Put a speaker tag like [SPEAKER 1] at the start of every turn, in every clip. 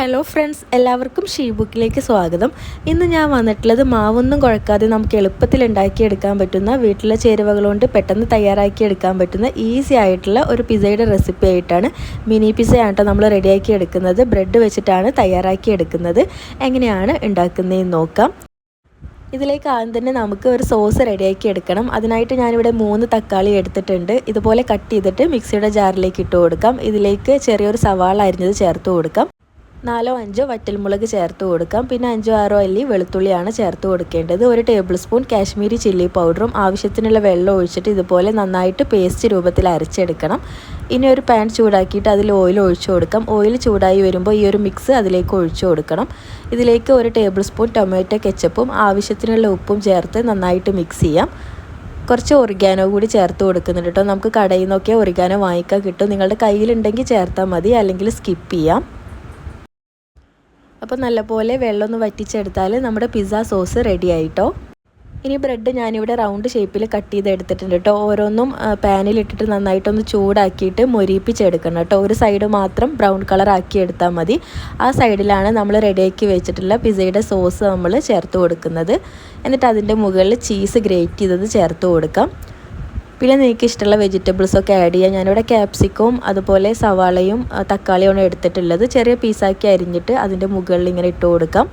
[SPEAKER 1] Hello friends എല്ലാവർക്കും she ബുക്കിലേക്ക് സ്വാഗതം. ഇന്ന് ഞാൻ വന്നിട്ടുള്ളത് മാവൊന്നും കുഴക്കാതെ നമുക്ക് എളുപ്പത്തിൽ ഉണ്ടാക്കിയെടുക്കാൻ പറ്റുന്ന വീട്ടിലെ ചേരുവകൾ കൊണ്ട് പെട്ടെന്ന് തയ്യാറാക്കിയെടുക്കാൻ പറ്റുന്ന ഈസി ആയിട്ടുള്ള ഒരു പിസയുടെ റെസിപ്പി ആയിട്ടാണ് മിനി പിസയാണ് നമ്മൾ റെഡിയാക്കി എടുക്കുന്നത്. ബ്രെഡ് വെച്ചിട്ടാണ് തയ്യാറാക്കി എടുക്കുന്നത്. എങ്ങനെയാണ് ഉണ്ടാക്കുന്നതെന്ന് നോക്കാം. ഇതിലേക്ക് ആദ്യം തന്നെ നമുക്ക് ഒരു സോസ് റെഡിയാക്കി എടുക്കണം. അതിനായിട്ട് ഞാനിവിടെ മൂന്ന് തക്കാളി എടുത്തിട്ടുണ്ട്. ഇതുപോലെ കട്ട് ചെയ്തിട്ട് മിക്സിയുടെ ജാറിലേക്ക് ഇട്ട് കൊടുക്കാം. ഇതിലേക്ക് ചെറിയൊരു സവാള അരിഞ്ഞത് ചേർത്ത് കൊടുക്കാം. നാലോ അഞ്ചോ വറ്റൽമുളക് ചേർത്ത് കൊടുക്കാം. പിന്നെ അഞ്ചോ ആറോ അല്ലി വെളുത്തുള്ളിയാണ് ചേർത്ത് കൊടുക്കേണ്ടത്. ഒരു ടേബിൾ സ്പൂൺ കാശ്മീരി ചില്ലി പൗഡറും ആവശ്യത്തിനുള്ള വെള്ളം ഒഴിച്ചിട്ട് ഇതുപോലെ നന്നായിട്ട് പേസ്റ്റ് രൂപത്തിൽ അരച്ചെടുക്കണം. ഇനി ഒരു പാൻ ചൂടാക്കിയിട്ട് അതിൽ ഓയിൽ ഒഴിച്ചു കൊടുക്കാം. ഓയിൽ ചൂടായി വരുമ്പോൾ ഈ ഒരു മിക്സ് അതിലേക്ക് ഒഴിച്ചു കൊടുക്കണം. ഇതിലേക്ക് ഒരു ടേബിൾ സ്പൂൺ ടൊമാറ്റോ കെച്ചപ്പും ആവശ്യത്തിനുള്ള ഉപ്പും ചേർത്ത് നന്നായിട്ട് മിക്സ് ചെയ്യാം. കുറച്ച് ഒറിഗാനോ കൂടി ചേർത്ത് കൊടുക്കുന്നുണ്ട് കേട്ടോ. നമുക്ക് കടയിൽ നിന്നൊക്കെ ഒറിഗാനോ വാങ്ങിക്കാൻ കിട്ടും. നിങ്ങളുടെ കയ്യിലുണ്ടെങ്കിൽ ചേർത്താൽ മതി. അല്ലെങ്കിൽ സ്കിപ്പ് ചെയ്യാം. അപ്പോൾ നല്ലപോലെ വെള്ളമൊന്ന് വറ്റിച്ചെടുത്താൽ നമ്മുടെ പിസ്സ സോസ് റെഡി ആയിട്ടോ. ഇനി ബ്രെഡ് ഞാനിവിടെ റൗണ്ട് ഷേപ്പിൽ കട്ട് ചെയ്ത് എടുത്തിട്ടുണ്ട് കേട്ടോ ഓരോന്നും പാനിലിട്ടിട്ട് നന്നായിട്ടൊന്ന് ചൂടാക്കിയിട്ട് മൊരിപ്പിച്ചെടുക്കണം കേട്ടോ ഒരു സൈഡ് മാത്രം ബ്രൗൺ കളർ ആക്കി എടുത്താൽ മതി. ആ സൈഡിലാണ് നമ്മൾ റെഡിയാക്കി വെച്ചിട്ടുള്ള പിസയുടെ സോസ് നമ്മൾ ചേർത്ത് കൊടുക്കുന്നത്. എന്നിട്ട് അതിന്റെ മുകളിൽ ചീസ് ഗ്രേറ്റ് ചെയ്തത് ചേർത്ത് കൊടുക്കാം. പിന്നെ നിങ്ങൾക്ക് ഇഷ്ടമുള്ള വെജിറ്റബിൾസൊക്കെ ആഡ് ചെയ്യാം. ഞാനിവിടെ ക്യാപ്സിക്കവും അതുപോലെ സവാളയും തക്കാളിയാണ് എടുത്തിട്ടുള്ളത്. ചെറിയ പീസാക്കി അരിഞ്ഞിട്ട് അതിന്റെ മുകളിൽ ഇങ്ങനെ ഇട്ട് കൊടുക്കാം.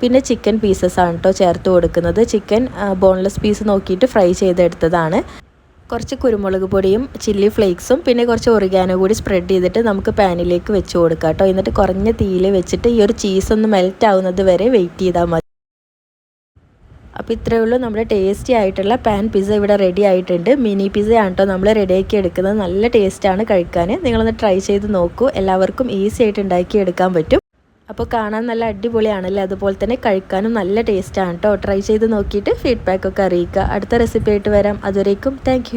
[SPEAKER 1] പിന്നെ ചിക്കൻ പീസസ് ആണ് കേട്ടോ ചേർത്ത് കൊടുക്കുന്നത്. ചിക്കൻ ബോൺലെസ് പീസ് നോക്കിയിട്ട് ഫ്രൈ ചെയ്തെടുത്തതാണ്. കുറച്ച് കുരുമുളക് പൊടിയും ചില്ലി ഫ്ലേക്സും പിന്നെ കുറച്ച് ഒറിഗാനോ കൂടി സ്പ്രെഡ് ചെയ്തിട്ട് നമുക്ക് പാനിലേക്ക് വെച്ച് കൊടുക്കാം കേട്ടോ എന്നിട്ട് കുറഞ്ഞ തീയിൽ വെച്ചിട്ട് ഈ ഒരു ചീസ് ഒന്ന് മെൽറ്റ് ആവുന്നത് വരെ വെയിറ്റ് ചെയ്താൽ മതി. അപ്പോൾ ഇത്രയേ ഉള്ളൂ. നമ്മുടെ ടേസ്റ്റി ആയിട്ടുള്ള പാൻ പിസ്സ ഇവിടെ റെഡി ആയിട്ടുണ്ട്. മിനി പിസ്സയാണ് കേട്ടോ നമ്മൾ റെഡിയാക്കി എടുക്കുന്നത്. നല്ല ടേസ്റ്റാണ് കഴിക്കാൻ. നിങ്ങളൊന്ന് ട്രൈ ചെയ്ത് നോക്കൂ. എല്ലാവർക്കും ഈസി ആയിട്ട് ഉണ്ടാക്കി എടുക്കാൻ പറ്റും. അപ്പോൾ കാണാൻ നല്ല അടിപൊളിയാണല്ലേ? അതുപോലെ തന്നെ കഴിക്കാനും നല്ല ടേസ്റ്റാണ് കേട്ടോ ട്രൈ ചെയ്ത് നോക്കിയിട്ട് ഫീഡ്ബാക്ക് ഒക്കെ അറിയിക്കുക. അടുത്ത റെസിപ്പി ആയിട്ട് വരാം. അതുവരേക്കും താങ്ക്